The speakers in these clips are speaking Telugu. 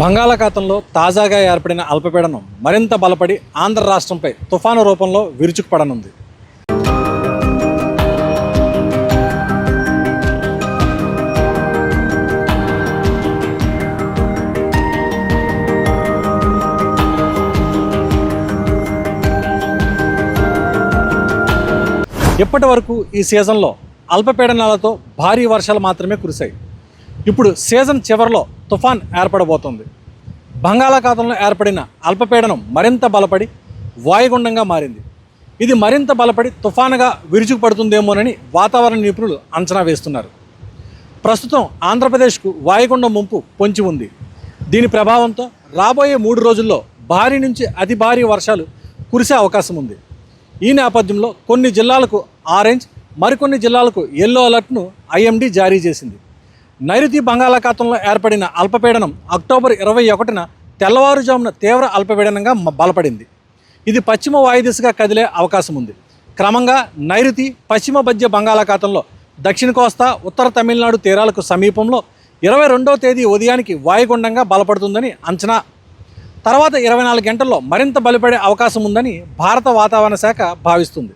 బంగాళాఖాతంలో తాజాగా ఏర్పడిన అల్పపీడనం మరింత బలపడి ఆంధ్ర రాష్ట్రంపై తుఫాను రూపంలో విరుచుకుపడనుంది. ఇప్పటి వరకు ఈ సీజన్లో అల్పపీడనాలతో భారీ వర్షాలు మాత్రమే కురిశాయి. ఇప్పుడు సీజన్ చివరిలో తుఫాన్ ఏర్పడబోతోంది. బంగాళాఖాతంలో ఏర్పడిన అల్పపీడనం మరింత బలపడి వాయుగుండంగా మారింది. ఇది మరింత బలపడి తుఫానుగా విరుచుకుపడుతుందేమోనని వాతావరణ నిపుణులు అంచనా వేస్తున్నారు. ప్రస్తుతం ఆంధ్రప్రదేశ్కు వాయుగుండం ముంపు పొంచి ఉంది. దీని ప్రభావంతో రాబోయే మూడు రోజుల్లో భారీ నుంచి అతి భారీ వర్షాలు కురిసే అవకాశం ఉంది. ఈ నేపథ్యంలో కొన్ని జిల్లాలకు ఆరెంజ్ మరికొన్ని జిల్లాలకు ఎల్లో అలర్ట్ను ఐఎండీ జారీ చేసింది. నైరుతి బంగాళాఖాతంలో ఏర్పడిన అల్పపీడనం అక్టోబర్ ఇరవై ఒకటిన తెల్లవారుజామున తీవ్ర అల్పపీడనంగా బలపడింది. ఇది పశ్చిమ వాయుదిశగా కదిలే అవకాశం ఉంది. క్రమంగా నైరుతి పశ్చిమ మధ్య బంగాళాఖాతంలో దక్షిణ కోస్తా ఉత్తర తమిళనాడు తీరాలకు సమీపంలో ఇరవై రెండవ తేదీ ఉదయానికి వాయుగుండంగా బలపడుతుందని అంచనా. తర్వాత ఇరవై నాలుగు గంటల్లో మరింత బలపడే అవకాశం ఉందని భారత వాతావరణ శాఖ భావిస్తుంది.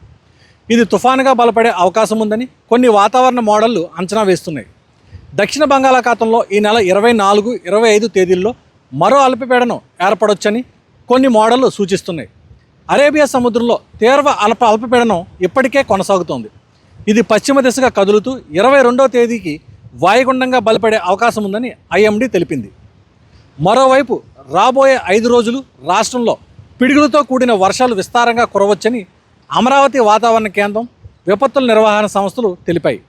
ఇది తుఫానుగా బలపడే అవకాశం ఉందని కొన్ని వాతావరణ మోడళ్ళు అంచనా వేస్తున్నాయి. దక్షిణ బంగాళాఖాతంలో ఈ నెల ఇరవై నాలుగు ఇరవై ఐదు తేదీల్లో మరో అల్పపీడనం ఏర్పడొచ్చని కొన్ని మోడళ్ళు సూచిస్తున్నాయి. అరేబియా సముద్రంలో తీవ్ర అల్ప అల్పపీడనం ఇప్పటికే కొనసాగుతోంది. ఇది పశ్చిమ దిశగా కదులుతూ ఇరవై రెండవ తేదీకి వాయుగుండంగా బలపడే అవకాశం ఉందని ఐఎండీ తెలిపింది. మరోవైపు రాబోయే ఐదు రోజులు రాష్ట్రంలో పిడుగులతో కూడిన వర్షాలు విస్తారంగా కురవచ్చని అమరావతి వాతావరణ కేంద్రం విపత్తుల నిర్వహణ సంస్థలు తెలిపాయి.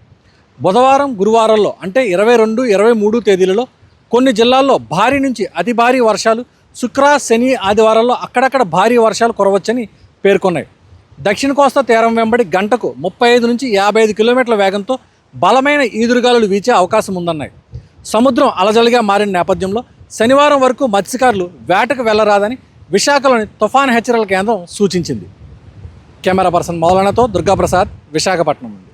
బుధవారం గురువారంలో అంటే ఇరవై రెండు ఇరవై మూడు తేదీలలో కొన్ని జిల్లాల్లో భారీ నుంచి అతి భారీ వర్షాలు శుక్ర శని ఆదివారాల్లో అక్కడక్కడ భారీ వర్షాలు కురవచ్చని పేర్కొన్నాయి. దక్షిణ కోస్తా తీరం వెంబడి గంటకు ముప్పై ఐదు నుంచి యాభై ఐదు కిలోమీటర్ల వేగంతో బలమైన ఈదురుగాలులు వీచే అవకాశం ఉందన్నాయి. సముద్రం అలజలిగా మారిన నేపథ్యంలో శనివారం వరకు మత్స్యకారులు వేటకు వెళ్ళరాదని విశాఖలోని తుఫాన్ హెచ్చరికల కేంద్రం సూచించింది. కెమెరా పర్సన్ మౌలానాతో దుర్గాప్రసాద్ విశాఖపట్నం.